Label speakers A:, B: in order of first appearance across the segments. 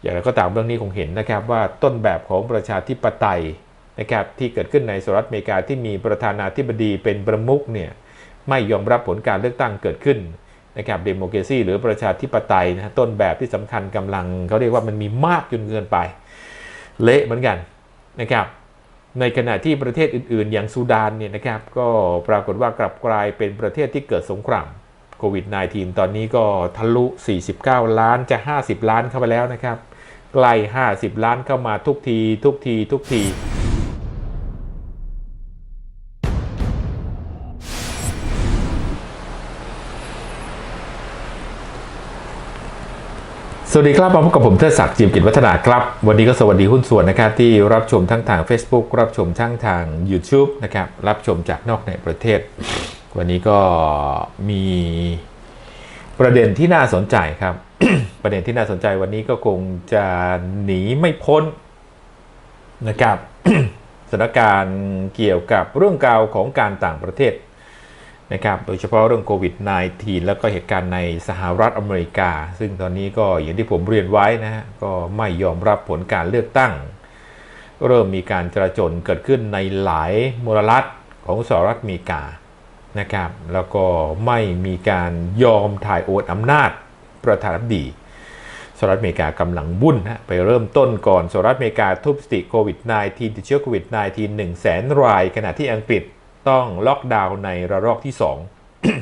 A: อย่างไรก็ตามเรื่องนี้คงเห็นนะครับว่าต้นแบบของประชาธิปไตยนะครับที่เกิดขึ้นในสหรัฐอเมริกาที่มีประธานาธิบดีเป็นประมุขเนี่ยไม่ยอมรับผลการเลือกตั้งเกิดขึ้นนะครับเดโมแครซีหรือประชาธิปไตยนะต้นแบบที่สำคัญกำลังเขาเรียกว่ามันมีมากจนเกินไป เละเหมือนกันนะครับในขณะที่ประเทศอื่นๆ อย่างซูดานเนี่ยนะครับก็ปรากฏว่ากลับกลายเป็นประเทศที่เกิดสงคราม โควิด -19 ตอนนี้ก็ทะลุ 49 ล้านจะ 50 ล้านเข้าไปแล้วนะครับใกล้ 50 ล้านเข้ามาทุกที ทุกที ทุกทีสวัสดีครับมาพบกับผมเทิดศักดิ์จิมกิจวัฒนาครับ วันนี้ก็สวัสดีหุ้นส่วนนะครับที่รับชมทั้งทาง Facebook รับชมทั้งทาง YouTube นะครับ รับชมจากนอกในประเทศ วันนี้ก็มีประเด็นที่น่าสนใจครับ ประเด็นที่น่าสนใจวันนี้ก็คงจะหนีไม่พ้นนะครับสถานการณ์เกี่ยวกับเรื่องราวของการต่างประเทศนะครับโดยเฉพาะเรื่องโควิด -19 แล้วก็เหตุการณ์ในสหรัฐอเมริกา ซึ่งตอนนี้ก็อย่างที่ผมเรียนไว้นะฮะก็ไม่ยอมรับผลการเลือกตั้ง เริ่มมีการจราจนเกิดขึ้นในหลายมลรัฐของสหรัฐอเมริกา นะครับแล้วก็ไม่มีการยอมถ่ายโอนอำนาจประธานาธิบดีสหรัฐอเมริกากำลังวุ่นนะไปเริ่มต้นก่อนสหรัฐอเมริกาทุบสถิติโควิด -19 ติดเชื้อโควิด -19 1 0 0 0 0 0ราย ขณะที่อังกฤษต้องล็อกดาวน์ในระลอกที่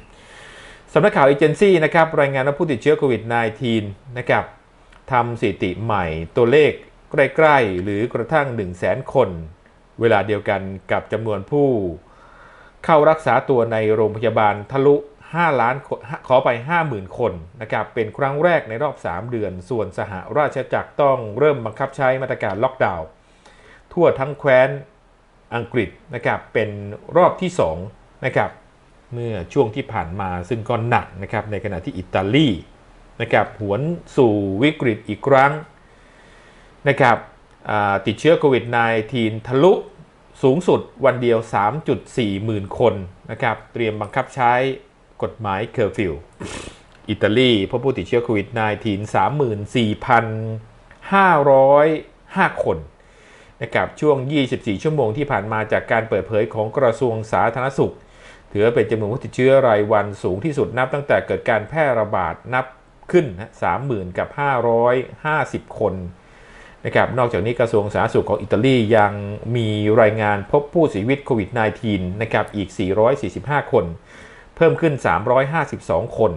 A: 2 สำนักข่าวเอเจนซี่นะครับรายงานว่าผู้ติดเชื้อโควิด -19 นะครับทำสถิติใหม่ตัวเลขใกล้ ๆ หรือกระทั่ง 1 0 0 0 0แสนคน เวลาเดียวกันกับจำนวนผู้ เข้ารักษาตัวในโรงพยาบาลทะลุ 5 ล้านคนขอไป 50,000 คนนะครับเป็นครั้งแรกในรอบ 3 เดือน ส่วนสหราชจักรต้องเริ่มบังคับใช้มาตรการล็อกดาวน์ทั่วทั้งแคว้นอังกฤษนะครับเป็นรอบที่2นะครับเมื่อช่วงที่ผ่านมาซึ่งก็หนักนะครับในขณะที่อิตาลีนะครับหวนสู่วิกฤตอีกครั้งนะครับติดเชื้อโควิด -19 ทะลุ สูงสุดวันเดียว 3.4 หมื่นคนนะครับ เตรียมบังคับใช้กฎหมายเคอร์ฟิว อิตาลีพบผู้ติดเชื้อโควิด -19 34,505 คนนะครับช่วง 24 ชั่วโมงที่ผ่านมาจากการเปิดเผยของกระทรวงสาธารณสุข ถือเป็นจำนวนผู้ติดเชื้อรายวันสูงที่สุดนับตั้งแต่เกิดการแพร่ระบาดนับขึ้นนะ30,000 กับ 550 คน นะครับนอกจากนี้กระทรวงสาธารณสุขของอิตาลียังมีรายงานพบผู้เสียชีวิตโควิด -19 นะครับอีก 445 คน เพิ่มขึ้น 352 คน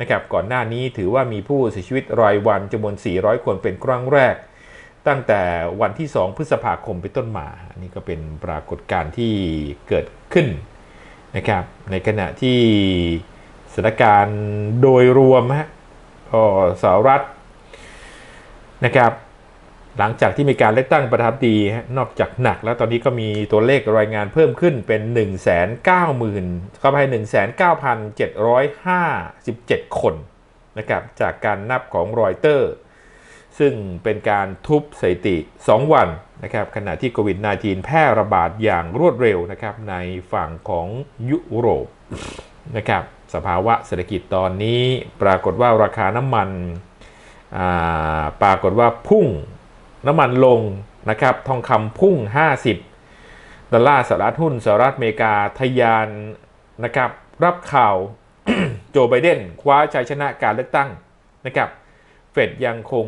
A: นะครับก่อนหน้านี้ถือว่ามีผู้เสียชีวิตรายวันจำนวน 400 คนเป็นครั้งแรก ตั้งแต่วันที่ 2 พฤษภาคมเป็นต้นมาน,นี่ก็เป็นปรากฏการณ์ที่เกิดขึ้นนะครับในขณะที่สถานการณ์โดยรวมฮะสหรัฐนะครับ หลังจากที่มีการเลือกตั้งประธานาธิบดี นอกจากหนักแล้วตอนนี้ก็มีตัวเลขรายงานเพิ่มขึ้นเป็น 1 9 0 0 0 0เข้าไป1,9757 คนนะครับจากการนับของรอยเตอร์ ซึ่งเป็นการทุบสถิติ 2 วันนะครับขณะที่โควิด -19 แพร่ระบาดอย่างรวดเร็วนะครับในฝั่งของยุโรปนะครับสภาวะเศรษฐกิจตอนนี้ปรากฏว่าราคาน้ำมันปรากฏว่าพุ่ง น้ำมันลงนะครับทองคำพุ่ง 50 ดอลลาร์สหรัฐหุ้นสหรัฐอเมริกาทยานนะครับรับข่าวโจไบเดนคว้าชัยชนะการเลือกตั้งนะครับเฟดยังคง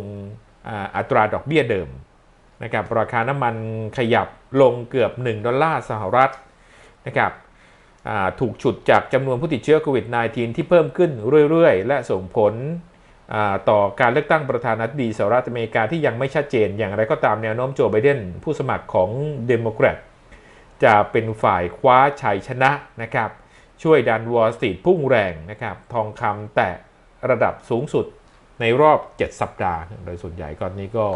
A: อัตราดอกเบี้ยเดิมนะครับราคาน้ำมันขยับลงเกือบ 1 ดอลลาร์สหรัฐนะครับถูกฉุดจากจำนวนผู้ติดเชื้อโควิด -19 ที่เพิ่มขึ้นเรื่อย ๆ และส่งผล ต่อการเลือกตั้งประธานาธิบดีสหรัฐอเมริกาที่ยังไม่ชัดเจน อย่างไรก็ตามแนวโน้มโจไบเดนผู้สมัครของเดโมแครตจะเป็นฝ่ายคว้าชัยชนะนะครับ ช่วยดันวอลสตรีทพุ่งแรงนะครับ ทองคำแตะระดับสูงสุดในรอบ 7 สัปดาห์ โดยส่วนใหญ่ก่อนนี้ก็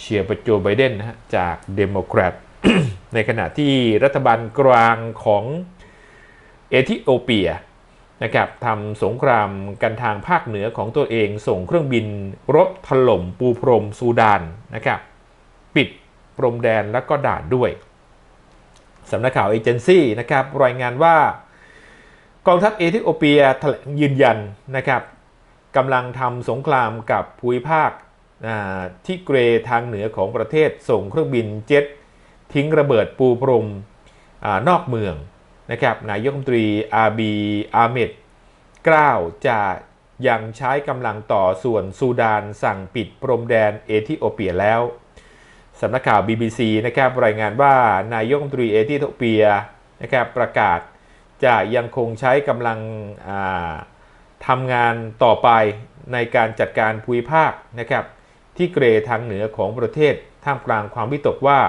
A: เชียร์ประโจไบเดนนะฮะจากเดโมแครตในขณะที่รัฐบาลกลางของเอธิโอเปีย นะครับทำสงครามกันทางภาคเหนือของตัวเอง ส่งเครื่องบินรบถล่มปูพรมซูดานนะครับปิดพรมแดนและก็ด่านด้วยสำนักข่าวเอเจนซี่นะครับรายงานว่ากองทัพเอธิโอเปียแถลงยืนยันนะครับกำลังทำสงครามกับภูมิภาคที่เกรทางเหนือของประเทศส่งเครื่องบินเจ็ตทิ้งระเบิดปูพรมอนอกเมือง นะครับนายกรัฐมนตรีอาบีอาเมดกล่าวจะยังใช้กำลังต่อส่วนซูดานสั่งปิดพรมแดนเอธิโอเปียแล้วสำนักข่าว BBC นะครับรายงานว่านายกรัฐมนตรีเอธิโอเปียนะครับประกาศจะยังคงใช้กำลังทำงานต่อไปในการจัดการภูมิภาคนะครับที่เกรทางเหนือของประเทศท่ามกลางความวิตกว่า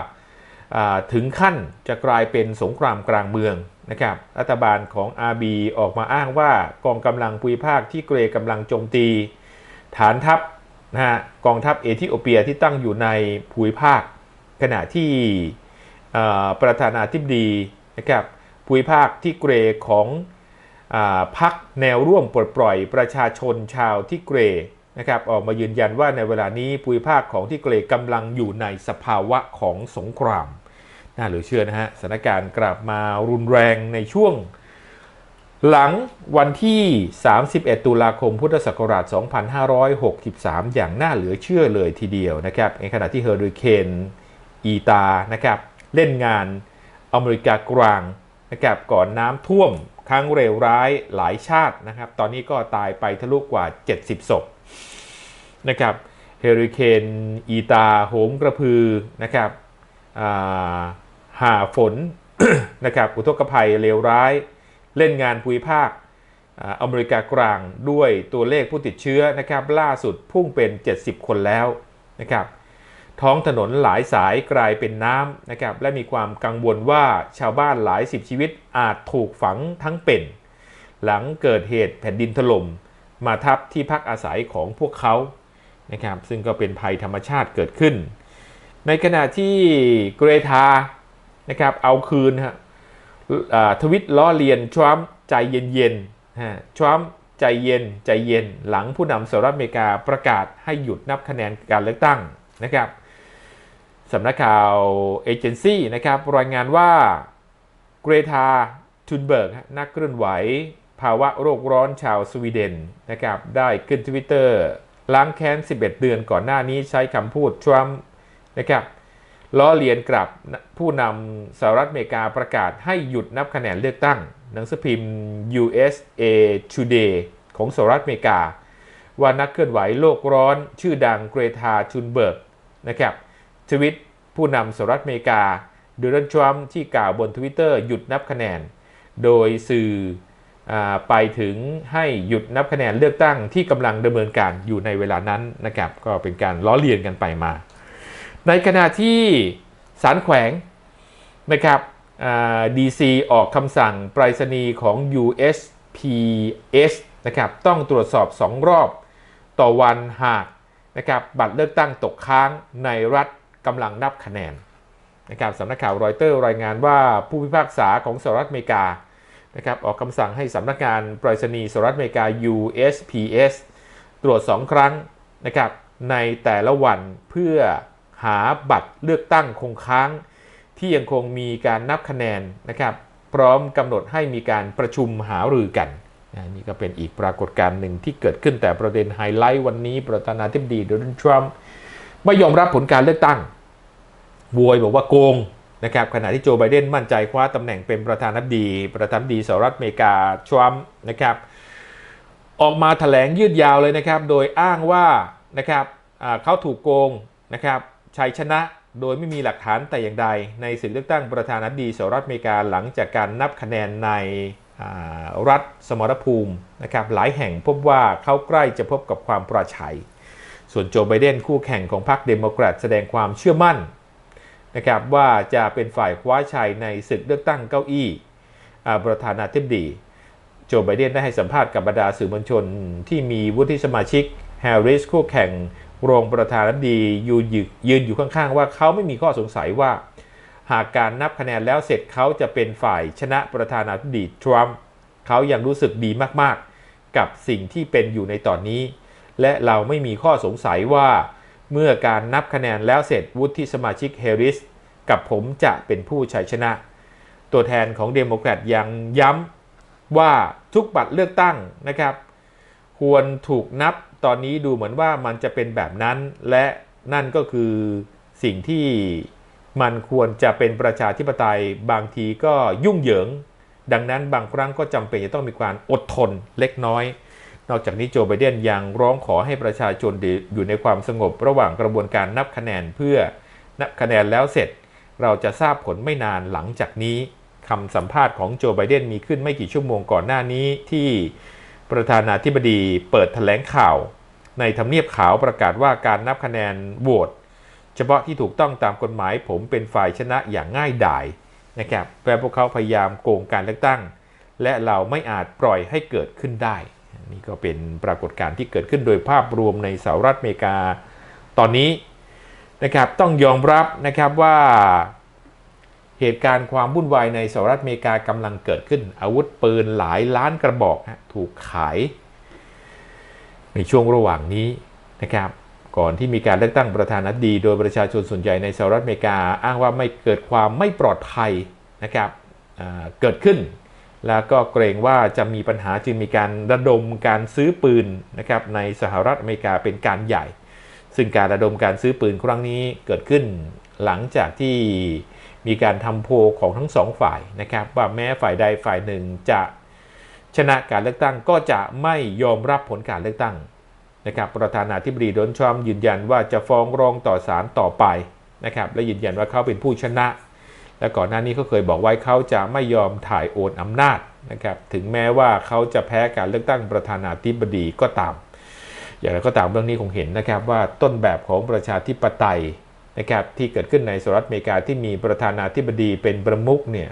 A: ถึงขั้นจะกลายเป็นสงครามกลางเมือง นะครับรัฐบาลของอาบีออกมาอ้างว่ากองกำลังภูมิภาคที่เกรกำลังโจมตี ฐานทัพนะฮะกองทัพเอธิโอเปียที่ตั้งอยู่ในภูมิภาค ขณะที่ประธานาธิบดีนะครับภูมิภาคที่เกรของอพักแนวร่วมปลดปล่อยประชาชนชาวที่เกรนะครับออกมายืนยันว่าในเวลานี้ภูมิภาคของที่เกรกำลังอยู่ในสภาวะของสงคราม น่าเหลือเชื่อนะฮะสถานการณ์กลับมารุนแรงในช่วง หลังวันที่ 31 ตุลาคมพุทธศักราช 2563 อย่างน่าเหลือเชื่อเลยทีเดียวนะครับในขณะที่เฮอริเคนอีตานะครับเล่นงานอเมริกากลางนะครับก่อนน้ำท่วมครั้งเลวร้ายหลายชาตินะครับ ตอนนี้ก็ตายไปทะลุกว่า 70 ศพนะครับเฮอริเคนอีตาโหมกระพือนะครับอ่า หาฝนนะครับอุทกภัยเลวร้าย เล่นงานภูมิภาคออเมริกากลางด้วยตัวเลขผู้ติดเชื้อนะครับล่าสุดพุ่งเป็น 70 คนแล้วนะครับท้องถนนหลายสายกลายเป็นน้ำนะครับและมีความกังวลว่าชาวบ้านหลายสิบชีวิตอาจถูกฝังทั้งเป็น หลังเกิดเหตุแผ่นดินถล่มมาทับที่พักอาศัยของพวกเขานะครับซึ่งก็เป็นภัยธรรมชาติเกิดขึ้น ในขณะที่เกรทา นะครับ เอาคืนฮะทวิตล้อเลียนทรัมป์ใจเย็นๆฮะทรัมป์ใจเย็นใจเย็นหลังผู้นำสหรัฐอเมริกาประกาศให้หยุดนับคะแนนการเลือกตั้งนะครับสำนักข่าวเอเจนซี่นะครับรายงานว่าเกรทาทุนเบิร์กนักเคลื่อนไหว ภาวะโรคร้อนชาวสวีเดนนะครับได้ขึ้นทวิตเตอร์ล้างแค้น 11 เดือนก่อนหน้านี้ใช้คำพูดทรัมป์นะครับ ล้อเลียนกลับผู้นำสหรัฐอเมริกาประกาศให้หยุดนับคะแนนเลือกตั้ง หนังสือพิมพ์ USA Today ของสหรัฐอเมริกา ว่านักเคลื่อนไหวโลกร้อนชื่อดังเกรทาชุนเบิร์กนะครับทวิตผู้นำสหรัฐอเมริกาโดนัลด์ทรัมป์ที่กล่าวบนทวิตเตอร์หยุดนับคะแนน โดยสื่ออไปถึงให้หยุดนับคะแนนเลือกตั้งที่กำลังดำเนินการอยู่ในเวลานั้นนะครับก็เป็นการล้อเลียนกันไปมา ในขณะที่ศาลแขวงนะครับดีซีออกคำสั่งไปรษณีย์ของ USPS นะครับต้องตรวจสอบ 2 รอบต่อวันหากนะครับบัตรเลือกตั้งตกค้างในรัฐกำลังนับคะแนนนะครับสำนักข่าวรอยเตอร์รายงานว่าผู้พิพากษาของสหรัฐอเมริกานะครับออกคำสั่งให้สำนักงานไปรษณีย์สหรัฐอเมริกา USPS ตรวจ 2 ครั้งนะครับในแต่ละวันเพื่อ หาบัตรเลือกตั้งคงค้าง ที่ยังคงมีการนับคะแนนนะครับ พร้อมกำหนดให้มีการประชุมหารือกันนี่ก็เป็นอีกปรากฏการณ์หนึ่งที่เกิดขึ้นแต่ประเด็นไฮไลท์วันนี้ ประธานาธิบดีโดนัลด์ทรัมป์ไม่ยอมรับผลการเลือกตั้งโวยบอกว่าโกงนะครับขณะที่โจไบเดนมั่นใจคว้าตำแหน่งเป็นประธานาธิบดี ประธานาธิบดีสหรัฐอเมริกาทรัมป์นะครับออกมาแถลงยืดยาวเลยนะครับ โดยอ้างว่านะครับเขาถูกโกงนะครับ ชัยชนะโดยไม่มีหลักฐานแต่อย่างใด ในศึกเลือกตั้งประธานาธิบดีสหรัฐอเมริกาหลังจากการนับคะแนนในรัฐสมรภูมินะครับหลายแห่งพบว่าเขาใกล้จะพบกับความปราชัย ส่วนโจไบเดนคู่แข่งของพรรคเดโมแครตแสดงความเชื่อมั่นนะครับว่าจะเป็นฝ่ายคว้าชัยในศึกเลือกตั้งเก้าอี้ประธานาธิบดีโจไบเดนได้ให้สัมภาษณ์กับบรรดาสื่อมวลชนที่มีวุฒิสมาชิกแฮร์ริสคู่แข่ง รองประธานาธิบดียืนอยู่ยืนอยู่ข้างๆ ว่าเขาไม่มีข้อสงสัยว่า หากการนับคะแนนแล้วเสร็จเขาจะเป็นฝ่ายชนะประธานาธิบดีทรัมป์เขายังรู้สึกดีมากๆ กับสิ่งที่เป็นอยู่ในตอนนี้ และเราไม่มีข้อสงสัยว่าเมื่อการนับคะแนนแล้วเสร็จวุฒิสมาชิกแฮริสกับผมจะเป็นผู้ชัยชนะ ตัวแทนของเดโมแครตยังย้ำว่าทุกบัตรเลือกตั้งนะครับ ควรถูกนับ ตอนนี้ดูเหมือนว่ามันจะเป็นแบบนั้น และนั่นก็คือสิ่งที่มันควรจะเป็นประชาธิปไตยบางทีก็ยุ่งเหยิง ดังนั้นบางครั้งก็จำเป็นจะต้องมีการอดทนเล็กน้อย นอกจากนี้โจไบเดนยังร้องขอให้ประชาชนอยู่ในความสงบระหว่างกระบวนการนับคะแนนเพื่อนับคะแนนแล้วเสร็จ เราจะทราบผลไม่นานหลังจากนี้คำสัมภาษณ์ของโจไบเดนมีขึ้นไม่กี่ชั่วโมงก่อนหน้านี้ที่ประธานาธิบดีเปิดแถลงข่าว ในทำเนียบขาวประกาศว่าการนับคะแนนโหวตเฉพาะที่ถูกต้องตามกฎหมายผมเป็นฝ่ายชนะอย่างง่ายดายนะครับแปลพวกเขาพยายามโกงการเลือกตั้ง และเราไม่อาจปล่อยให้เกิดขึ้นได้ นี่ก็เป็นปรากฏการณ์ที่เกิดขึ้นโดยภาพรวมในสหรัฐอเมริกา ตอนนี้นะครับต้องยอมรับนะครับว่าเหตุการณ์ความวุ่นวายในสหรัฐอเมริกากำลังเกิดขึ้น อาวุธปืนหลายล้านกระบอกถูกขาย ในช่วงระหว่างนี้นะครับก่อนที่มีการเลือกตั้งประธานาธิบดี โดยประชาชนส่วนใหญ่ในสหรัฐอเมริกา อ้างว่าไม่เกิดความไม่ปลอดภัยนะครับเกิดขึ้น แล้วก็เกรงว่าจะมีปัญหาจึงมีการระดมการซื้อปืนนะครับในสหรัฐอเมริกาเป็นการใหญ่ ซึ่งการระดมการซื้อปืนครั้งนี้เกิดขึ้นหลังจากที่มีการทำโพลของทั้งสองฝ่ายนะครับว่าแม้ฝ่ายใดฝ่ายหนึ่งจะ ชนะการเลือกตั้งก็จะไม่ยอมรับผลการเลือกตั้งนะครับประธานาธิบดีโดนทรัมป์ยืนยันว่าจะฟ้องร้องต่อศาลต่อไปนะครับและยืนยันว่าเขาเป็นผู้ชนะ และก่อนหน้านี้เขาเคยบอกไว้เขาจะไม่ยอมถ่ายโอนอำนาจนะครับถึงแม้ว่าเขาจะแพ้การเลือกตั้งประธานาธิบดีก็ตาม อย่างไรก็ตามเรื่องนี้คงเห็นนะครับว่าต้นแบบของประชาธิปไตยนะครับที่เกิดขึ้นในสหรัฐอเมริกาที่มีประธานาธิบดีเป็นประมุขเนี่ย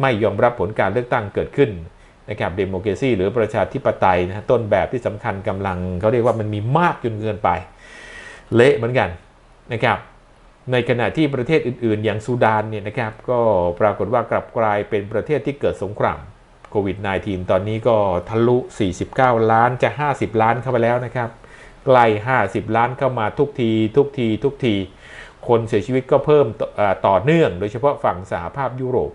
A: ไม่ยอมรับผลการเลือกตั้งเกิดขึ้น นะครับเดโมแครซีหรือประชาธิปไตยนะต้นแบบที่สำคัญกำลังเขาเรียกว่ามันมีมากจนเกินไป เละเหมือนกันนะครับในขณะที่ประเทศอื่น ๆ อย่างซูดานเนี่ยนะครับก็ปรากฏว่ากลับกลายเป็นประเทศที่เกิดสงครามโควิด -19 ตอนนี้ก็ทะลุ 49 ล้านจะ 50 ล้านเข้าไปแล้วนะครับใกล้ 50 ล้านเข้ามาทุกที ทุกที ทุกที คนเสียชีวิตก็เพิ่มต่อเนื่อง โดยเฉพาะฝั่งสหภาพยุโรป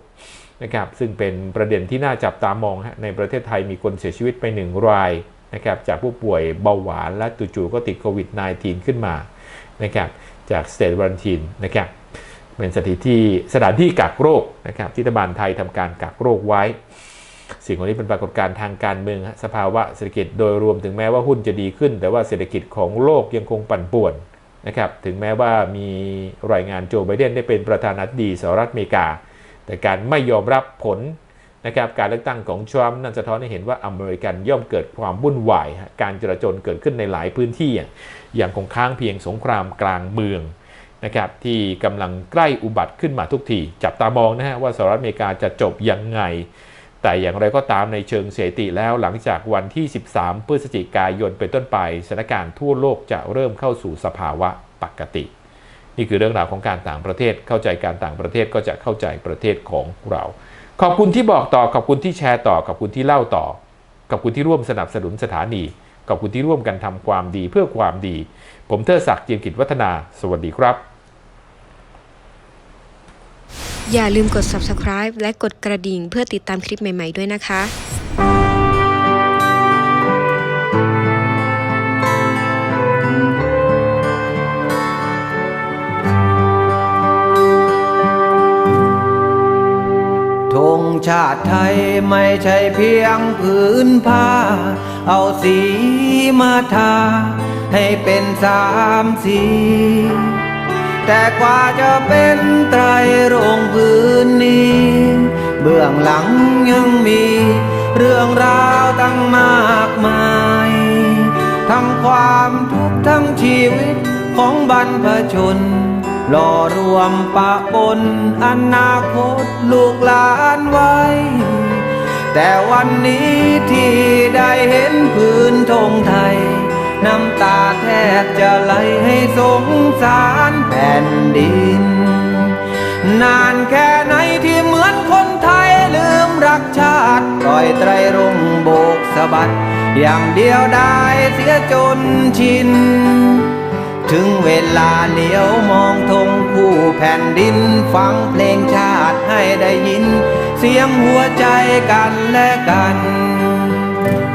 A: นะครับซึ่งเป็นประเด็นที่น่าจับตามองฮะในประเทศไทยมีคนเสียชีวิตไปหนึ่งรายนะครับจากผู้ป่วยเบาหวานและจู่ๆก็ติดโควิด -19 ขึ้นมานะครับจากสเตทวันทีนนะครับเป็นสถานที่สถานที่กักโรคนะครับที่รัฐบาลไทยทำการกักโรคไว้ สิ่งเหล่านี้เป็นปรากฏการณ์ทางการเมืองสภาวะเศรษฐกิจโดยรวมถึงแม้ว่าหุ้นจะดีขึ้น แต่ว่าเศรษฐกิจของโลกยังคงปั่นป่วน นะครับถึงแม้ว่ามีรายงานโจไบเดนได้เป็นประธานาธิบดีสหรัฐอเมริกา แต่การไม่ยอมรับผลนะครับการเลือกตั้งของทรัมป์นั่นสะท้อนให้เห็นว่าอเมริกันย่อมเกิดความวุ่นวาย การจราจรเกิดขึ้นในหลายพื้นที่ อย่างคงค้างเพียงสงครามกลางเมืองนะครับที่กำลังใกล้อุบัติขึ้นมาทุกที จับตามองนะฮะว่าสหรัฐอเมริกาจะจบยังไง แต่อย่างไรก็ตามในเชิงเสติแล้วหลังจากวันที่ 13 พฤศจิกายนเป็นต้นไปสถานการณ์ทั่วโลกจะเริ่มเข้าสู่สภาวะปกติ นี่คือเรื่องราวของการต่างประเทศ เข้าใจการต่างประเทศก็จะเข้าใจประเทศของเรา ขอบคุณที่บอกต่อขอบคุณที่แชร์ต่อขอบคุณที่เล่าต่อขอบคุณที่ร่วมสนับสนุนสถานีขอบคุณที่ร่วมกันทำความดีเพื่อความดี ผมเทอศักดิ์เจียมกิจวัฒนา สวัสดีครับ
B: อย่าลืมกด subscribe และกดกระดิ่งเพื่อติดตามคลิปใหม่ๆด้วยนะคะ
C: ธงชาติไทยไม่ใช่เพียงผืนผ้า เอาสีมาทา ให้เป็นสามสี แต่กว่าจะเป็นไตรรงพื้นนี้ เบื้องหลังยังมี เรื่องราวตั้งมากมาย ทั้งความทุกข์ทั้งชีวิตของบรรพชนหล่อรวมปะปนอนาคตลูกหลานไว้ แต่วันนี้ที่ได้เห็นพื้นธงไทย น้ำตาแทบจะไหลให้สงสาร ผ่นดิน นานแค่ไหนที่เหมือนคนไทยลืมรักชาติปล่อยไตรรงโบกสะบัด อย่างเดียวได้เสียจนชิน ถึงเวลาเลี้ยวมองธงคู่แผ่นดิน ฟังเพลงชาติให้ได้ยิน เสียงหัวใจกันและกัน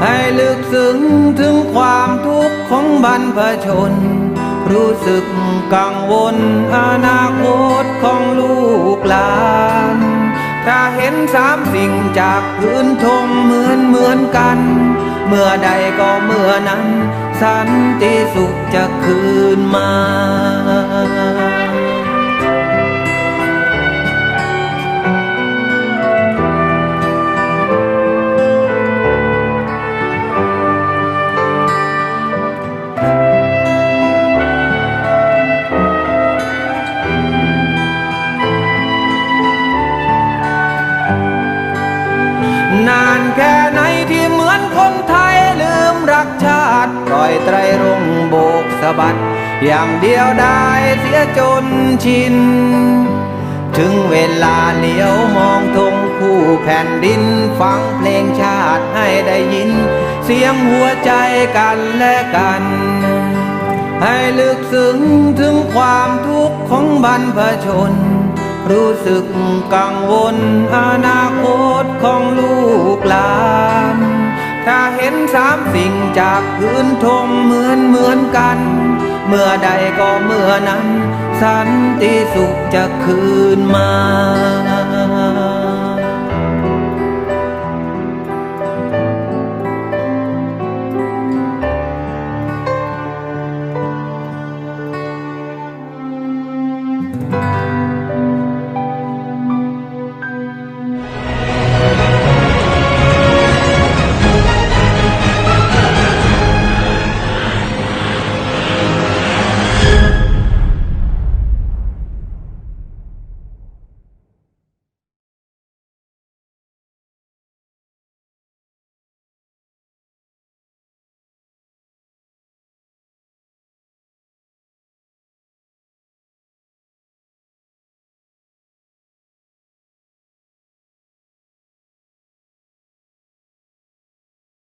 C: ให้ลึกซึ้งถึงความทุกข์ของบรรพชน รู้สึกกังวลอนาคตของลูกหลาน ถ้าเห็นสามสิ่งจากพื้นทงเหมือนเหมือนกัน เมื่อใดก็เมื่อนั้น สันติสุขจะคืนมา อยไตรรงค์โบกสะบัด อย่างเดียวได้เสียจนชิน ถึงเวลาเลี้ยวมองทงคู่แผ่นดิน ฟังเพลงชาติให้ได้ยิน เสียงหัวใจกันและกัน ให้ลึกซึ้งถึงความทุกข์ของบรรพชน รู้สึกกังวลอนา จากพื้นทงเหมือนเหมือนกัน เมื่อใดก็เมื่อนั้น สันติสุขจะคืนมา